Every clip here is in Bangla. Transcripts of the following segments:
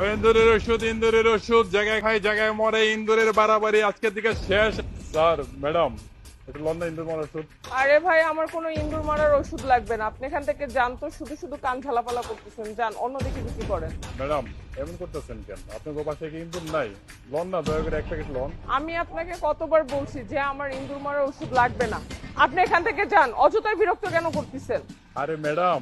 ইন্দুরের ওষুধ ইন্দুরের ওষুধ জায়গায় খাই জায়গায় মরে ইন্দুরের বাড়াবাড়ি আজকের দিকে শেষ। স্যার ম্যাডাম একটু লন্ডন ইন্দুর মারা ওষুধ। আরে ভাই আমার কোনো ইন্দুর মারার ওষুধ লাগবে না। আপনি এখান থেকে যান তো শুধু শুধু কান ঝালাপালা করতেছেন। যান অন্যদিকে বিক্রি করেন। ম্যাডাম এমন করতেছেন কেন? আপনার পাশে কি ইন্দুর নাই? লন না দয়া করে এক প্যাকেট লন। আমি আপনাকে কতবার বলছি যে আমার ইন্দুর মারার ওষুধ লাগবে না। আপনি এখান থেকে যান অযথায় বিরক্ত কেন করতেছেন? আরে ম্যাডাম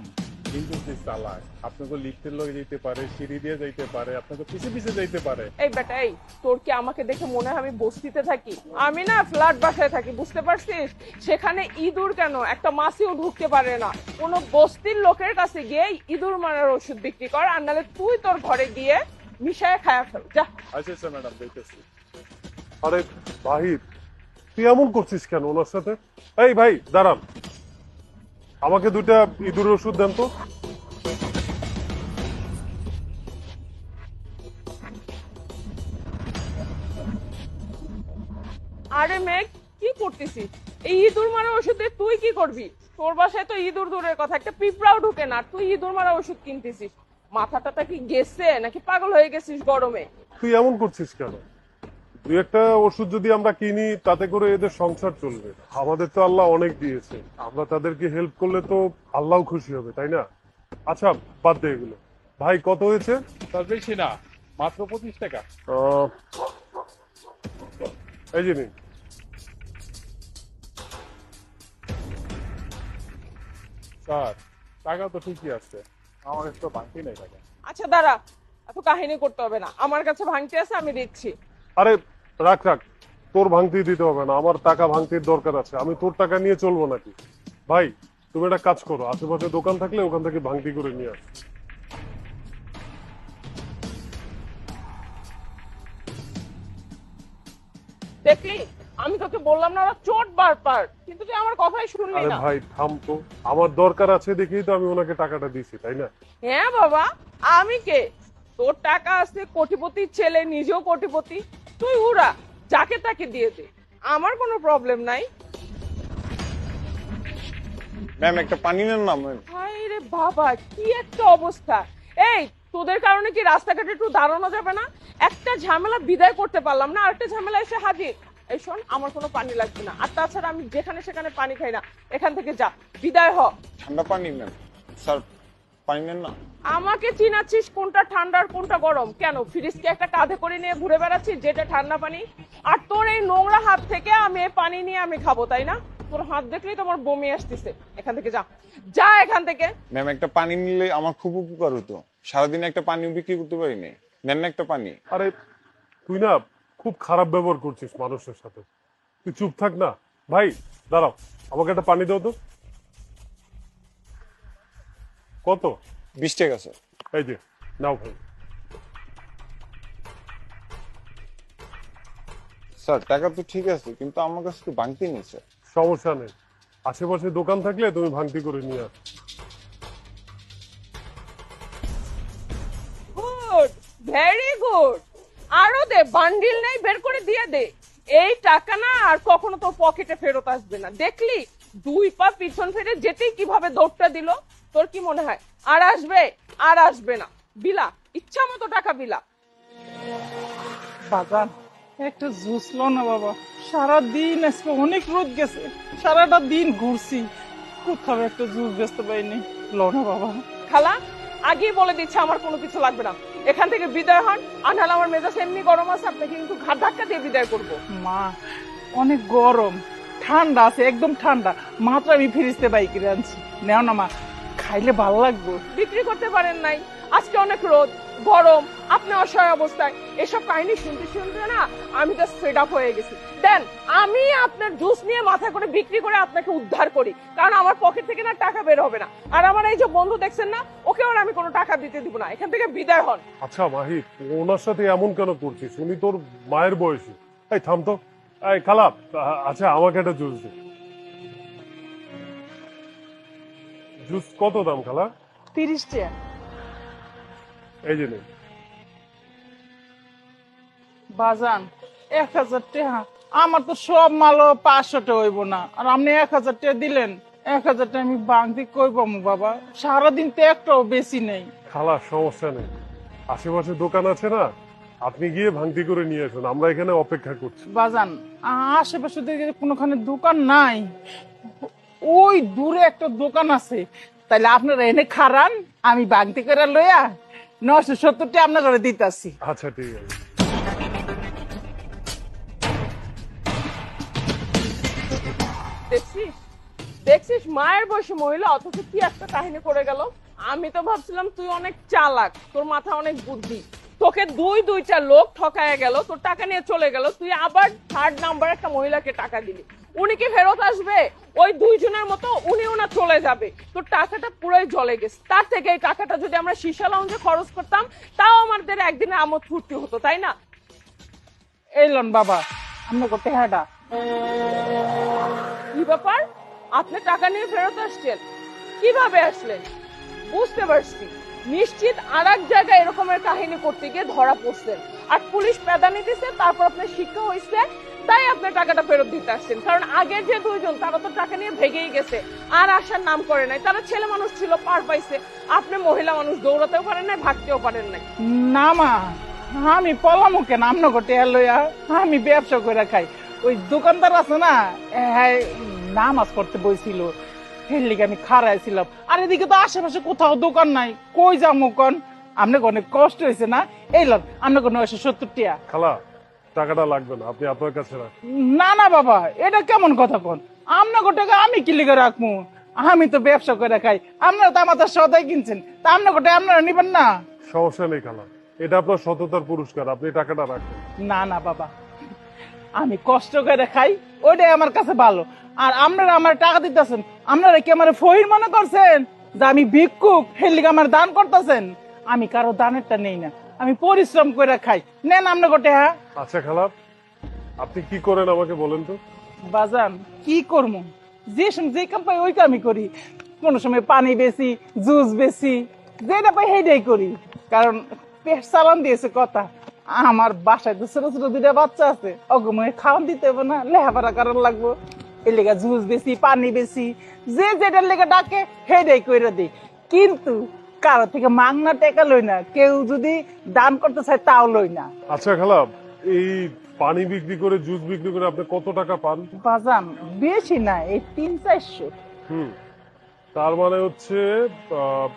কিন্তু যে চালাক আপনাকে লিফটের লগে যেতে পারে সিঁড়ি দিয়ে যাইতে পারে আপনাকে পিছে পিছে যাইতে পারে। এই বেটা এই তোর কি আমাকে দেখে মনে হয় আমি বস্তিতে থাকি? আমি না ফ্ল্যাট বাসায় থাকি বুঝতে পারছিস? সেখানে ইঁদুর কেন? একটা মাছিও ঢুকতে পারে না। কোনো বস্তির লোকের কাছে গিয়ে ইঁদুর মারার ওষুধ বিক্রি কর আর নাহলে তুই তোর ঘরে গিয়ে মিশায় খায়া ফেল। যা। আচ্ছা আচ্ছা ম্যাডাম দেখতেছি। আরে ভাই তুই এমন করছিস কেন ওনার সাথে? এই ভাই দাঁড়ান। আমাকে দুটা ইঁদুরের ওষুধ দেন তো। আরে মেঘ কি করতেছিস? এই ইঁদুর মারা ওষুধে তুই কি করবি? তোর বাসায় তো ইঁদুর দূরের কথা একটা পিঁপড়াও ঢুকে না। আর তুই ইঁদুর মারা ওষুধ কিনতেছিস। মাথাটা কি গেছে নাকি পাগল হয়ে গেছিস গরমে? তুই এমন করছিস কেন? দুই একটা ওষুধ যদি আমরা কিনি তাতে করে এদের সংসার চলবে। আমাদের তো আল্লাহ অনেক দিয়েছে। আমরা তাদেরকে হেল্প করলে তো আল্লাহ খুশি হবে তাই না? আচ্ছা বাদ দে এগুলো। ভাই কত হয়েছে? স্যার বেশি না মাত্র পঁচিশ টাকা। আহ, এই যে নিন। স্যার টাকা তো ঠিকই আছে। আমার কাছে তো বাকি নেই টাকা। আচ্ছা দাঁড়া এত কাহিনী করতে হবে না। আমার কাছে ভাঙতে আছে আমি দিচ্ছি। আরে রাখ রাখ। তোর ভাঙতি দিতে হবে না আমার টাকা ভাঙতির দরকার আছে। আমি তোর টাকা নিয়ে চলবো নাকি? ভাই তুমি একটা কাজ করো আশেপাশে দোকান থাকলে ওখান থেকে ভাঙতি করে নিয়ে আস। দেখলি আমি তোকে বললাম না ওরা চোট বার পার কিন্তু তুই আমার কথাই শুনলি আরে না। ভাই থাম তো। আমার দরকার আছে দেখেই তো আমি ওনাকে টাকাটা দিছি তাই না? হ্যাঁ বাবা আমি কে? তোর টাকা আছে কোটিপতির ছেলে নিজেও কোটিপতি। তুই উড়া যাকে তাকে দিয়ে দে। আমার কোনো প্রবলেম নাই। ম্যাম একটা পানি নেন না ম্যাম। হাই রে বাবা কি একটা অবস্থা। এই তোদের কারণে কি রাস্তাঘাটে একটু দাঁড়ানো যাবে না? একটা ঝামেলা বিদায় করতে পারলাম না আরেকটা ঝামেলা এসে হাজির। এই শোন আমার কোনো পানি লাগবে না। আর তাছাড়া আমি যেখানে সেখানে পানি খাই না। এখান থেকে যা বিদায় হ। ঠান্ডা পানি ম্যাম। স্যার পানি না। আমাকে চিনাচ্ছিস কোনটা ঠান্ডা আর কোনটা গরম? কেন? ফ্রিজকে একটা কাঁধে করে নিয়ে ঘুরে বেড়াচ্ছিস যেটা ঠান্ডা পানি? আর তোর এই নোংরা হাত থেকে আমি এই পানি নিয়ে আমি খাব তাই না? তোর হাত দেখলেই তো আমার বমি আসতেছে। এখান থেকে যা। যা এখান থেকে। ম্যাম একটা পানি নিলে আমার খুব উপকার হতো। সারাদিন একটা পানি বিক্রি করতে পারি নাই নেন না একটা পানি। আরে তুই না খুব খারাপ ব্যবহার করছিস মানুষের সাথে। তুই চুপ থাক না। ভাই দাঁড়াও আমাকে একটা পানি দাও তো। কত? বিশ টাকা স্যার। এই যে নাও ভাই। স্যার টাকা তো ঠিক আছে কিন্তু আমার কাছে তো বাংতি নেই স্যার। সমস্যা নেই। আশেপাশে দোকান থাকলে তুমি ভাঙতি করে নিয়ে আস। গুড ভেরি গুড আরও দে বান্ডিল নেই বের করে দিয়ে দে। এই টাকা না আর কখনো তোর পকেটে ফেরত আসবে না। দেখলি দুই পা পিছন ফিরে যেতেই কীভাবে দৌড়টা দিল? তোর কি মনে হয়? আর আসবে? আর আসবে না। বিলা ইচ্ছা মতো টাকা বিলা। বাজান একটা জুস লো না বাবা। সারা দিন আজকে অনেক রোদ গেছে। সারাটা দিন ঘুরছি। কোথাও একটা জুস বেচতে পারিনি। লো না বাবা। খালা আগেই বলে দিচ্ছে আমার কোনো কিছু লাগবে না। এখান থেকে বিদায় হন। আর আমার মেজাজ এমনি গরম আছে আপনাকে কিন্তু ঘাট ধাক্কা দিয়ে বিদায় করব। মা অনেক গরম। ঠান্ডা আছে একদম ঠান্ডা। মাত্র আমি ফিরিস্তে বাইকে আনছি। নেও না মা খাইলে ভালো লাগবে। বিক্রি করতে পারেন নাই। আজকে অনেক রোদ গরম আপনি অসহায় অবস্থায়। এসব কাহিনী শুনতে শুনতে না আমি তো ফেড আপ হয়ে গেছি। দেন আমি আপনার জুস নিয়ে মাথা করে বিক্রি করে আপনাকে উদ্ধার করি। কারণ আমার পকেট থেকে না টাকা বের হবে না। আর আমার এই যে বন্ধু দেখছেন না ওকে আর আমি কোনো টাকা দিতে দিব না। এখান থেকে বিদায় হন। আচ্ছা মাহি ওনার সাথে এমন কেন করছিস? উনি তোর মায়ের বয়সী। এই থাম তো। এই খালা আচ্ছা আমাকে একটা জুস দে। জুস কত দাম খালা? তিরিশ টাকা এই যে। বাজান এক হাজার টাকা আমার তো সব মালও পাঁচশো টাকা হইব না। আর আপনি এক হাজার টাকা দিলেন এক হাজার টাকা আমি বাংতি কই পামু বাবা? সারাদিন তো একটাও বেশি নেই। খালা সমস্যা নেই। আশেপাশে দোকান আছে না? আপনি গিয়ে ভাঙতি করে নিয়ে আসুন। আমরা এখানে অপেক্ষা করছি। বাজান আশেপাশে কোনোখানে দোকান নাই। ওই দূরে একটা দোকান আছে। তাহলে আপনারা এনে খারান আমি বাগদি করে লইয়া নশো সত্তরটি আপনার করে দিতেছি। আচ্ছা ঠিক আছে। দেখছিস? দেখছিস? মায়ের বয়সী মহিলা অথচ কি একটা কাহিনী করে গেল? আমি তো ভাবছিলাম তুই অনেক চালাক তোর মাথা অনেক বুদ্ধি। তোকে দুই দুইটা লোক ঠকায় গেল তোর টাকা নিয়ে চলে গেল তুই আবার থার্ড নাম্বার একটা মহিলাকে টাকা দিলি। উনি কি ফেরত আসবে? ওই দুইজনের মতো উনি ওনা চলে যাবে। তোর টাকাটা পুরোই জলে গেছে। তার থেকে এই টাকাটা যদি আমরা সীসা লাউঞ্জে খরচ করতাম, তাও আমাদের একদিনে আমোদ ফুর্তি হতো, তাই না? এলন বাবা, আমরা করতে হ্যাঁটা কি ব্যাপার? আপনি টাকা নিয়ে ফেরত আসছেন? কীভাবে আসলেন? বুঝতে পারছি। নিশ্চিত আর এক জায়গায় এরকমের কাহিনী করতে গিয়ে ধরা পড়ছেন আর পুলিশ পেদানি দিছে, তারপর আপনার শিক্ষা হয়েছে তাই আপনি টাকাটা ফেরত দিতে আসছেন। কারণ আগের যে দুইজন তারা তো টাকা নিয়ে ভেগেই গেছে। আর আসার নাম করে নাই। তারা ছেলে মানুষ ছিল পার পাইছে। আপনি মহিলা মানুষ দৌড়াতেও পারেন নাই ভাগতেও পারেন নাই। না মা আমি পলামো কেন? আমনা করতে লইয়া আমি ব্যবসা করে খাই। ওই দোকানদার আছে না হ্যাঁ নামাজ পড়তে বইছিল। এর লিগে আমি খারাইছিলাম আর এদিকে তো আশেপাশে কোথাও দোকান নাই। কই যাব কন? আপনাকে অনেক কষ্ট হয়েছে না? এই লন আপনাকে নয়শো সত্তর টিয়া। খালা টাকাটা লাগবে না আপনি আপনার কাছে রাখুন। না না বাবা এটা কেমন কথা কোন? আপনাকে টাকা আমি কি লিগে রাখব? আমি তো ব্যবসা করে খাই আপনারা তো আমাদের সদাই কিনছেন তা আপনাকে টাকা আপনারা নিবেন না? সমস্যা নেই খালা এটা আপনার সততার পুরস্কার আপনি টাকাটা রাখুন। না না বাবা আমি কষ্ট করে খাই ওইটাই আমার কাছে ভালো। আর আপনারা আমার টাকা দিতেছেন আপনারা কি আমার ফহির মনে করছেন যে আমি ভিক্ষুক হেলিকে আমার দান করতেছেন? আমি কারও দানেরটা নেই না। আমি পরিশ্রম করে খাই। নেন আপনার গোটে হ্যাঁ? আচ্ছা খালা আপনি কি করেন আমাকে বলেন তো? বাজান কি করব? যে সময় যে কাম পাই ওই কামই করি। কোন সময় পানি বেশি জুস বেশি যেটা পাই সেইটাই করি। কারণ পেট চালান দিয়েছে কথা। আমার বাসায় তো ছোট ছোট দুইটা বাচ্চা আছে। অগময়ে খাওয়ান দিতে হবে না লেহাপড়া কারণ লাগবো। এর লেগে জুস বেশি পানি বেশি যে যেটার লেগে ডাকে সেইটাই কইরা দিই। কিন্তু কারও থেকে মাংনা টেকা লই না কেউ যদি দান করতে চায় তাও লই না। আচ্ছা খালা এই পানি বিক্রি করে জুস বিক্রি করে আপনি কত টাকা পান? বাজান বেশি না এই তিন চারশো। হুম তার মানে হচ্ছে আহ,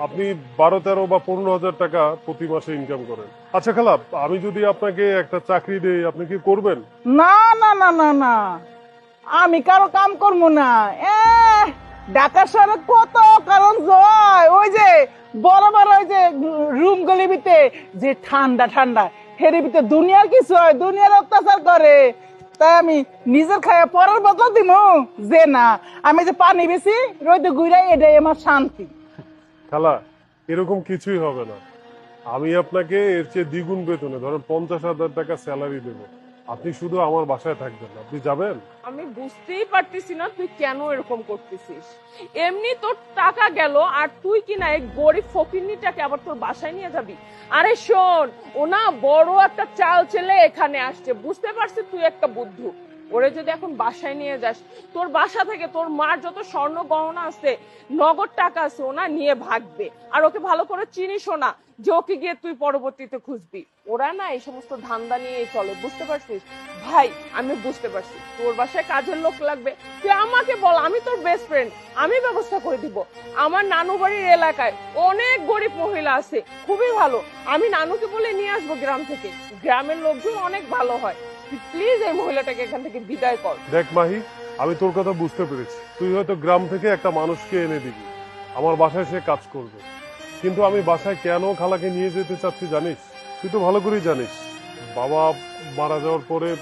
আপনি বারো তেরো বা পনেরো হাজার টাকা প্রতি মাসে ইনকাম করেন। আচ্ছা খালা আমি যদি আপনাকে একটা চাকরি দেই আপনি কি করবেন? না না না না না। আমি কারও কাম করব না। এ ঢাকা শহরে কত কারণ জয় ওই যে, বড় বড় ওই যে, রুম গলিবিতে যে ঠান্ডা ঠান্ডা, হেরে দুনিয়ার কিছু হয়, দুনিয়ার অত্যাচার করে। তাই আমি নিজের খায়া পরের বদলা দিব যে না, আমি যে পানি বেশি রইতে ঘুরাই, এটাই আমার শান্তি। খালা, এরকম কিছুই হবে না। আমি আপনাকে এর চেয়ে দ্বিগুণ বেতনে, ধরেন পঞ্চাশ হাজার টাকা স্যালারি দেবো। আপনি শুধু আমার বাসায় থাকবেন আপনি যাবেন? আমি বুঝতেই পারতেছি না তুই কেন এরকম করতেছিস। এমনি তোর টাকা গেল, আর তুই কি না এই গরিব ফকিরনিটাকে আবার তোর বাসায় নিয়ে যাবি? আরে শোন, ও না বড় একটা চাল ছেলে এখানে আসছে, বুঝতে পারছিস তুই একটা বুদ্ধু। ওরে যদি এখন বাসায় নিয়ে যাস, তোর বাসা থেকে তোর মার যত স্বর্ণ গহনা আছে, নগদ টাকা আছে, ওনা নিয়ে ভাগবে। আর ওকে ভালো করে চিনিস না যে ওকে গিয়ে তুই পরবর্তীতে খুঁজবি। ওরা না এই সমস্ত ধান্দা নিয়ে চলে, বুঝতে পারছিস? ভাই, আমি বুঝতে পারছি। তোর বাসায় কাজের লোক লাগবে। তুই আমাকে বল, আমি তোর বেস্ট ফ্রেন্ড আমি ব্যবস্থা করে দিব। আমার নানু বাড়ির এলাকায় অনেক গরিব মহিলা আছে, খুবই ভালো। আমি নানুকে বলে নিয়ে আসব গ্রাম থেকে। গ্রামের লোকজন অনেক ভালো হয়। প্লিজ এই মহিলাটাকে এখান থেকে বিদায় কর। দেখ, মাহি, আমি তোর কথা বুঝতে পেরেছি। তুই হয়তো গ্রাম থেকে একটা মানুষকে এনে দিবি। আমার বাসায় সে কাজ করবে। কিন্তু আমি বাসায় কেন খালাকে নিয়ে যেতে চাচ্ছি জানিস? তুই তো ভালো করেই জানিস। বাবা মারা যাওয়ার পরে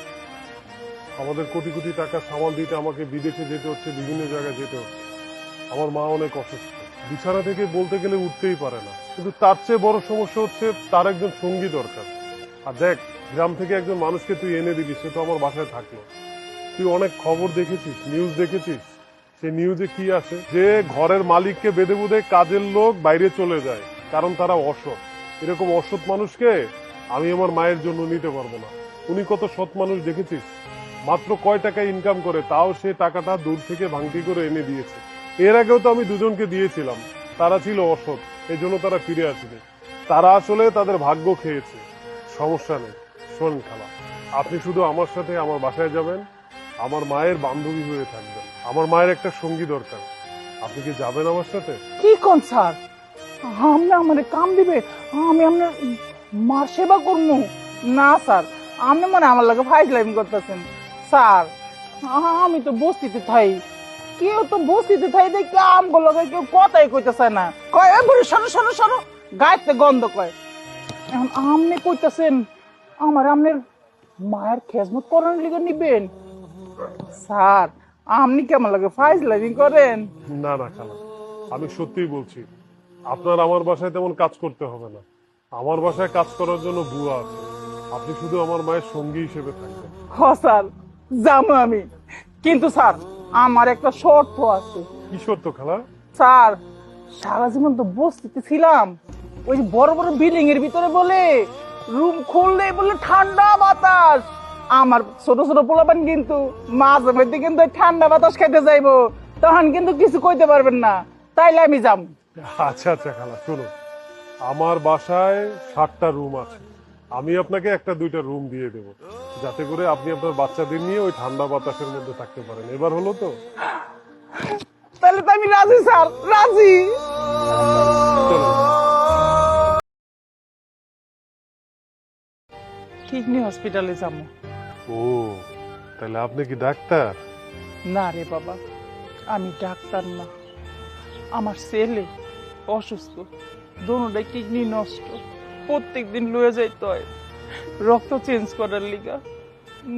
আমাদের কোটি কোটি টাকা সামাল দিতে আমাকে বিদেশে যেতে হচ্ছে, বিভিন্ন জায়গায় যেতে হচ্ছে। আমার মা অনেক অসুস্থ। বিছানা থেকে বলতে গেলে উঠতেই পারে না। কিন্তু তার চেয়ে বড় সমস্যা হচ্ছে তার একজন সঙ্গী দরকার। আর দেখ গ্রাম থেকে একজন মানুষকে তুই এনে দিবি, সে তো আমার বাসায় থাকল। তুই অনেক খবর দেখেছিস নিউজ দেখেছিস। সে নিউজে কি আসে? যে ঘরের মালিককে বেঁধে বুধে কাজের লোক বাইরে চলে যায়, কারণ তারা অসৎ। এরকম অসৎ মানুষকে আমি আমার মায়ের জন্য নিতে পারব না। উনি কত সৎ মানুষ দেখেছিস? মাত্র কয় টাকা ইনকাম করে, তাও সে টাকাটা দূর থেকে ভাঙতি করে এনে দিয়েছে। এর আগেও তো আমি দুজনকে দিয়েছিলাম। তারা ছিল অসৎ এই জন্য তারা ফিরে আসবে তারা আসলে তাদের ভাগ্য খেয়েছে। সমস্যা নেই। শোনেন খালা। আপনি শুধু আমার সাথে আমার বাসায় যাবেন, আমার মায়ের বান্ধবী হয়ে থাকবেন। আমার মায়ের একটা সঙ্গী দরকার। আপনি কি যাবেন আমার সাথে? কি কোন স্যার? আপনি আমার কাম দিবে, আমি আপনার মার সেবা করব না, স্যার, আপনি মানে আমার লাগে ফাইজ লাইন করতেছেন। স্যার, আমি তো বস্তিতে থাই। কেউ তো বস্তিতে থাই দেখে আমগুলো কেউ কথাই কইতেছে না। কয়, "এ বুড়ি সরো সরো সরো গাইতে গন্ধ কয়। এখন আপনি কইতেছেন আমার আপনার মায়ের খেজমত করানোর লিগে নিবেন। স্যার আপনি কেমন লাগে? ফাইজ লাইন করেন। না না খালা। আমি সত্যিই বলছি আপনার আমার বাসায় তেমন কাজ করতে হবে না। আমার বাসায় কাজ করার জন্য বুয়া আছে। আপনি শুধু আমার মায়ের সঙ্গী হিসেবে থাকবেন। হ স্যার যাব আমি। কিন্তু স্যার আমার একটা শর্ত আছে। কি শর্ত খালা? স্যার সারা জীবন তো বস্তিতে ছিলাম। ওই যে বড় বড় বিল্ডিং এর ভিতরে বলে রুম খুললে বলে ঠান্ডা বাতাস। আমার ছোট ছোট পোলাপান কিন্তু মাঝে মধ্যে কিন্তু ঠান্ডা বাতাস খেতে যাইবো। তখন কিন্তু কিছু কইতে পারবেন না। তাইলে আমি যাম। আচ্ছা আচ্ছা খালা শোনো আমার বাসায় ষাটটা রুম আছে। আমি আপনাকে একটা দুইটা রুম দিয়ে দেব। যাতে করে আপনি আপনার বাচ্চাদের নিয়ে ওই ঠান্ডা বাতাসের মধ্যে থাকতে পারেন। এবার হলো তো। তাহলে তো আমি রাজি স্যার। রাজি। কিডনি হসপিটালে যাব। ও তাহলে আপনি কি ডাক্তার? না রে বাবা আমি ডাক্তার না। আমার ছেলে অসুস্থ দোনোটাই কিডনি নষ্ট। প্রত্যেক দিন লয়ে যাইতে হয় রক্ত চেঞ্জ করার লিগা।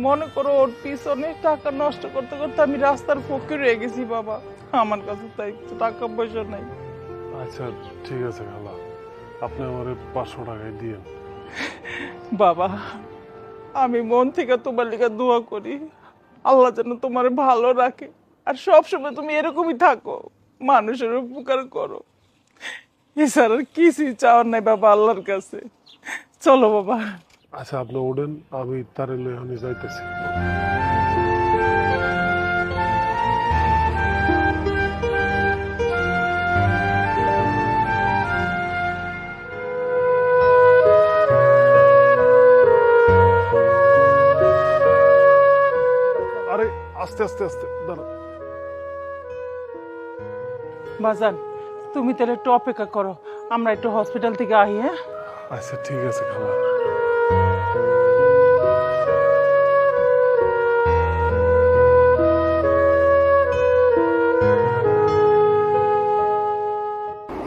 মনে করো ওর পিছনে টাকা নষ্ট করতে করতে আমি রাস্তার ফকির হয়ে গেছি বাবা। আমার কাছে তাই একটু টাকা পয়সা নাই। আচ্ছা ঠিক আছে খালা। আপনি আমার পাঁচশো টাকায় দিয়ে বাবা, আমি মন থেকে তোমার লিখে দোয়া করি। আল্লাহ যেন তোমার ভালো রাখে। আর সব সময় তুমি এরকমই থাকো, মানুষের উপকার করো। এছাড়া কিছুই চাওয়ার নাই বাবা আল্লাহর কাছে। চলো বাবা। আচ্ছা আপনি ওঠেন আমি তারে আমি যাইতেছি। আস্তে আস্তে আস্তে দাঁড়া বাজান তুমি তাহলে একটু অপেক্ষা করো। আমরা একটু হসপিটাল থেকে আহি হ্যাঁ? আচ্ছা ঠিক আছে খালা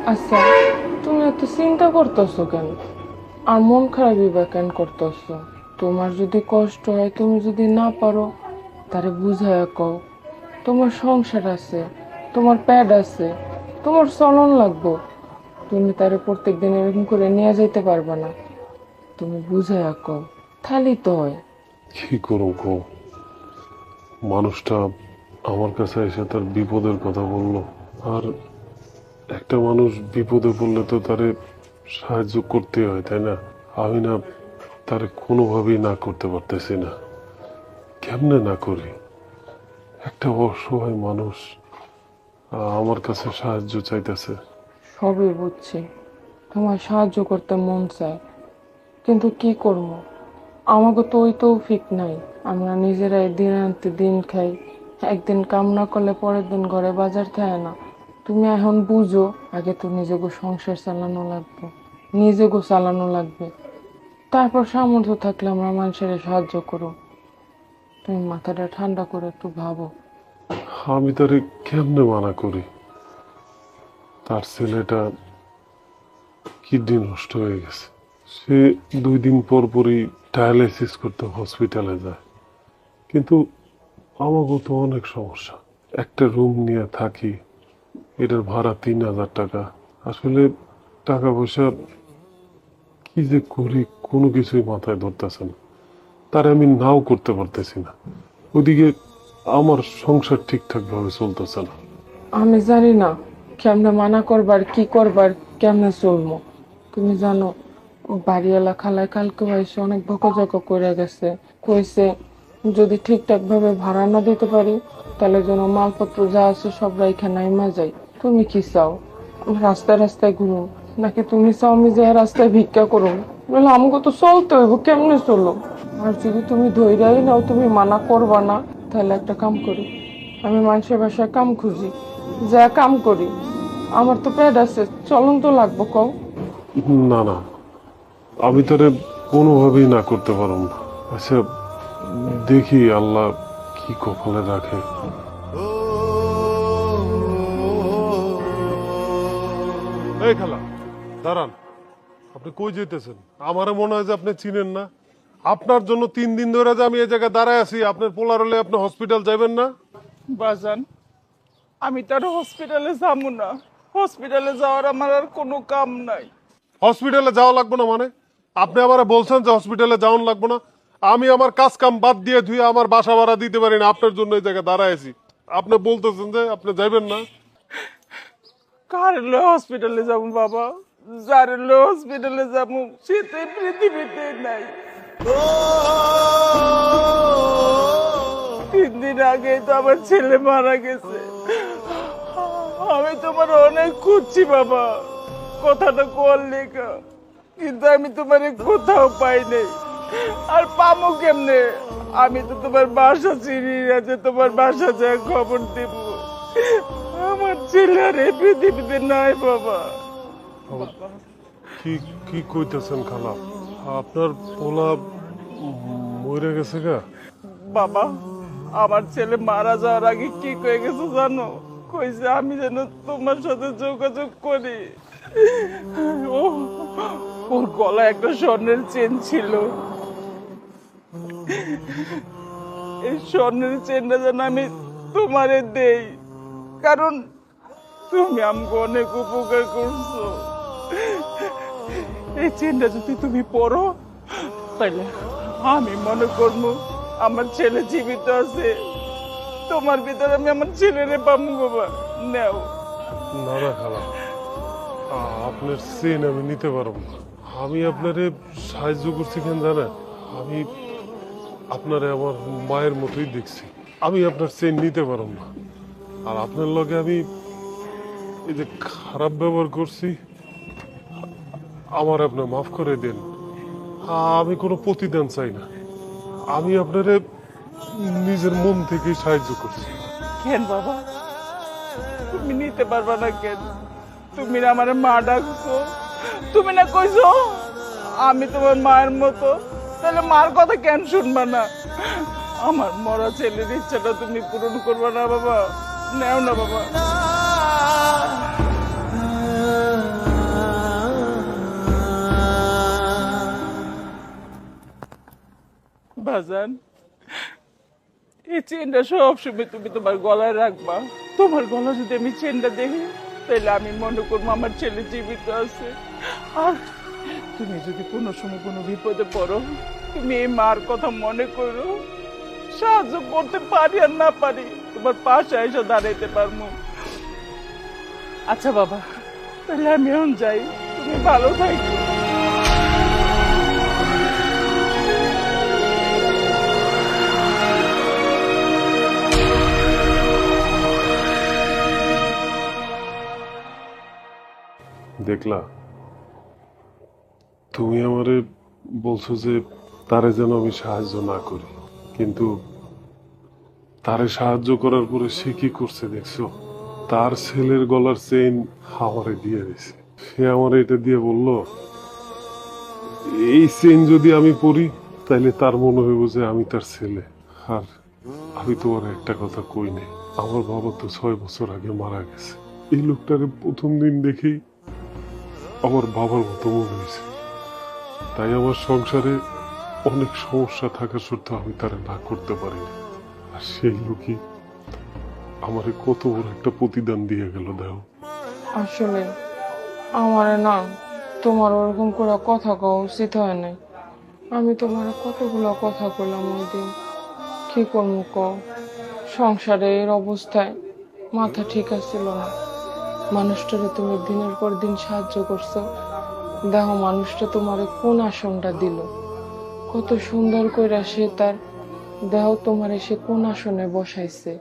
আচ্ছা তুমি এত চিন্তা করতেছো কেন? আর মন খারাপই বা কেন করতেছো? তোমার যদি কষ্ট হয় তুমি যদি না পারো তারে বুঝায় কও, তোমার সংসার আছে, তোমার প্যাড আছে, তোমার চলন লাগবো। তুমি তারে প্রত্যেক দিন এরকম করে নিয়ে যাইতে পারবে না। তুমি বুঝায় কও, থালি তো হয়। কি করো গো? মানুষটা আমার কাছে এসে তার বিপদের কথা বলল। আর একটা মানুষ বিপদে পড়লে তো তারে সাহায্য করতে হয়, তাই না? আমি না তারে কোনোভাবেই না করতে পারতেছি না। কেমনে না করি? একটা অসহায় মানুষ আমার কাছে সাহায্য চাইতেছে। সবই বুঝছি। তোমার সাহায্য করতে মন চায়। কিন্তু কি করব? আমাকে তো ওই তৌফিক নাই। আমরা নিজেরাই দিন আনতে দিন খাই। একদিন কাম না করলে পরের দিন ঘরে বাজার থাকে না। তুমি এখন বুঝো, আগে তো নিজেকে সংসার চালানো লাগবে। নিজেকে চালানো লাগবে। তারপর সামর্থ্য থাকলে আমরা মানুষের সাহায্য করো তুমি মাথাটা ঠান্ডা করে একটু ভাবো। আমি তারে কেমনে মানা করি? তার ছেলেটা কিডনি নষ্ট হয়ে গেছে। সে দুই দিন পর পরই ডায়ালাইসিস করতে হসপিটালে যায়। কিন্তু আমাকেও তো অনেক সমস্যা। একটা রুম নিয়ে থাকি, এটার ভাড়া তিন হাজার টাকা। আসলে টাকা পয়সা কি যে করি, কোনো কিছুই মাথায় ধরতেছে না। তার আমি নাও করতে পারতেছি না। ওদিকে আমার সংসার ঠিকঠাক ভাবে চলতেছে না। আমি জানি না, কেমনে মানা করবার, কি করবার, কেমনে চলবো তুমি জানো বাড়িওয়ালা খালায় কালকে এসে অনেক বকজক করে গেছে। কইছে, যদি ঠিকঠাক ভাবে ভাড়া না দিতে পারি, তাহলে যেন মালপত্র যা আছে সব রাইখা নাইমা যাই তুমি কি চাও? রাস্তায় রাস্তায় ঘুরো নাকি তুমি চাও আমি যে রাস্তায় ভিক্ষা করো বলে, আমাকে তো চলতে হইব, কেমনে চলো আর যদি তুমি ধৈর্যই নাও তুমি মানা করবা না তাহলে একটা কাম করি। আমি মানুষের বাসায় কাম খুঁজি যা কাম করি। আমার তো পেট আছে চলন তো লাগবো কও। না না। আমি তারে কোনোভাবেই না করতে পারব না। আচ্ছা দেখি আল্লাহ কি কপালে রাখে। এই খালা দাঁড়ান। আপনি কই যেতেছেন আমারও মনে হয় যে আপনি চিনেন না। আপনার জন্য তিন দিন ধরে যে আমি এই জায়গায় দাঁড়ায় আছি আপনার পোলার হলে আপনি হসপিটাল যাবেন না? বাজান আমি তার হসপিটালে যাব না। হসপিটালে যাওয়ার আমার আর কোনো কাম নাই। হসপিটালে যাওয়া লাগবে না মানে? আপনি আমার বলছেন যে হসপিটালে যাওয়ান লাগবে না। আমি আমার কাজ কাম বাদ দিয়ে ধুয়ে আমার বাসা ভাড়া দিতে পারি না আপনার জন্য এই জায়গায় দাঁড়ায় আছি। আপনি বলতেছেন যে আপনি যাবেন না। কার লো হসপিটালে যাব বাবা? যার লো হসপিটালে যাব সে তো পৃথিবীতে নাই। তিন দিন আগে তো আমার ছেলে মারা গেছে। আমি তোমার অনেক খুঁজছি, বাবা। কথাটা কল লেখা। কিন্তু আমি তোমার কোথাও পাই নাই। আর পামো কেমনে? আমি তো তোমার বাসা চিনি যে তোমার বাসা যায় খবর দেব। আমার ছেলে আর এই পৃথিবীতে নাই, বাবা। কি কি কইতেছেন খালা? আপনার পোলা মরে গেছে গা। বাবা, আমার ছেলে মারা যাওয়ার আগে কি কয়ে গেছে জানো? কইছে, আমি যেন তোমার সাথে যোগাযোগ করি। ও, ওর গলায় একটা স্বর্ণের চেন ছিল। এই স্বর্ণের চেনটা যেন আমি তোমারে দেই। কারণ তুমি আমাকে অনেক উপকার করছ। এই চেনটা যদি তুমি পড়ো, তাহলে আমি মনে করব আমার ছেলে জীবিত আছে। তোমার ভিতরে আমি আমার ছেলেরে পাবো, বাবা। নেও। না না খালা আপনার সেন আমি নিতে পারব আমি আপনারে সাহায্য করছি কেন জানেন? আমি আপনারে আমার মায়ের মতোই দেখছি। আমি আপনার চেন নিতে পারব না। আর আপনার লগে আমি এই যে খারাপ ব্যবহার করছি আমার আপনার মাফ করে দেন। আমি কোনো প্রতিদান চাই না। আমি আপনারে নিজের মন থেকেই সাহায্য করছি। কেন বাবা? তুমি নিতে পারবা না কেন? তুমি না আমার মা ডাকছো। তুমি না কইছো, আমি তোমার মায়ের মতো। তাহলে মার কথা কেন শুনবা না? আমার মরা ছেলের ইচ্ছাটা তুমি পূরণ করবা না বাবা। নেও না বাবা। বাজান, এই চেনটা সবসময় তুমি তোমার গলায় রাখবা। তোমার গলা যদি আমি চেনটা দেখি, তাহলে আমি মনে করব আমার ছেলে জীবিত আছে। আর তুমি যদি কোনো সময় কোনো বিপদে পড়ো, তুমি এই মার কথা মনে করো। সাহায্য করতে পারি আর না পারি, তোমার পাশে এসে দাঁড়াইতে পারব। আচ্ছা বাবা, তাহলে আমি এখন যাই। তুমি ভালো থাকো। দেখলা? তুমি আমারে বলছো যে তারে যেন আমি সাহায্য না করি, কিন্তু তারে সাহায্য করার পরে সে কি করছে দেখছ? তার ছেলের গলার চেইন আমারে দিয়ে দিছে। সে আমার এটা দিয়ে বলল, এই চেইন যদি আমি পরি তাহলে তার মনে হইব যে আমি তার ছেলে। আর আমি তোমার একটা কথা কই নেই, আমার বাবা তো ছয় বছর আগে মারা গেছে। এই লোকটারে প্রথম দিন দেখেই আমার বাবার মতো মনে হয়েছে। তাই আমার সংসারে অনেক সমস্যা থাকা সত্ত্বেও আমি তারা না করতে পারি আর সেই লোকই আমারে কত বড় একটা প্রতিদান দিয়ে গেল দেও আসলে আমার না, তোমার ওরকম করে কথা কওয়া উচিত হয় নাই। আমি তোমার কতগুলো কথা কইলাম ওই দিন। কি করব ক সংসারে এর অবস্থায় মাথা ঠিক আছিল না। মানুষটারে তুমি দিনের পর দিন সাহায্য করছ। দেখো মানুষটা তোমার কোন আসনটা দিল। কত সুন্দর কইরা সে তার দেহ তোমারে সে কোন আসনে বসাইছে।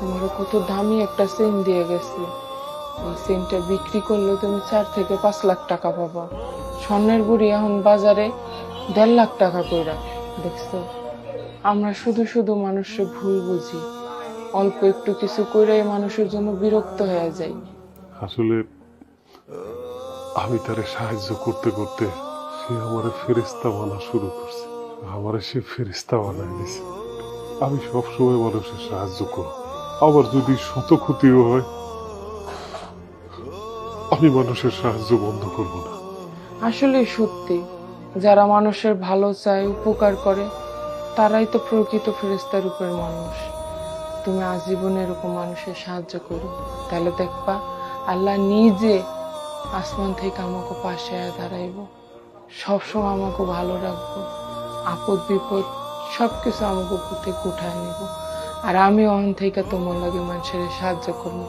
তোমার কত দামি একটা সেন দিয়ে গেছে। এই চেনটা বিক্রি করলে তুমি চার থেকে পাঁচ লাখ টাকা পাবা। স্বর্ণের বুড়ি এখন বাজারে দেড় লাখ টাকা কইরা। দেখছ? আমরা শুধু শুধু মানুষের ভুল বুঝি। অল্প একটু কিছু করে মানুষের জন্য বিরক্ত হয়ে যাই আসলে আমি তারে সাহায্য করতে করতে সে আমার ফেরিস্তা বানা শুরু করছে। আমারে সে ফেরিস্তা বানায় দিছে। আমি সবসময় মানুষের সাহায্য করব। আবার যদি শত ক্ষতিও হয়, আমি মানুষের সাহায্য বন্ধ করব না। আসলে সত্যি, যারা মানুষের ভালো চায়, উপকার করে, তারাই তো প্রকৃত ফেরেস্তা রূপের মানুষ। তুমি আজীবন এরকম মানুষের সাহায্য করো। তাহলে দেখবা আল্লাহ নিজে আসমান থেকে আমাকে পাশে দাঁড়াইব। সবসময় আমাকে ভালো রাখব, আপদ বিপদ সবকিছু আমাকে উপর থেকে উঠায় নিব। আর আমি অন থেকে তোমার লাগে মানুষের সাহায্য করব।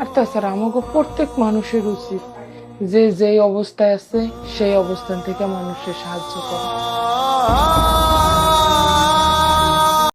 আর তাছাড়া আমাকে প্রত্যেক মানুষের উচিত যে যেই অবস্থায় আছে সেই অবস্থান থেকে মানুষের সাহায্য করা।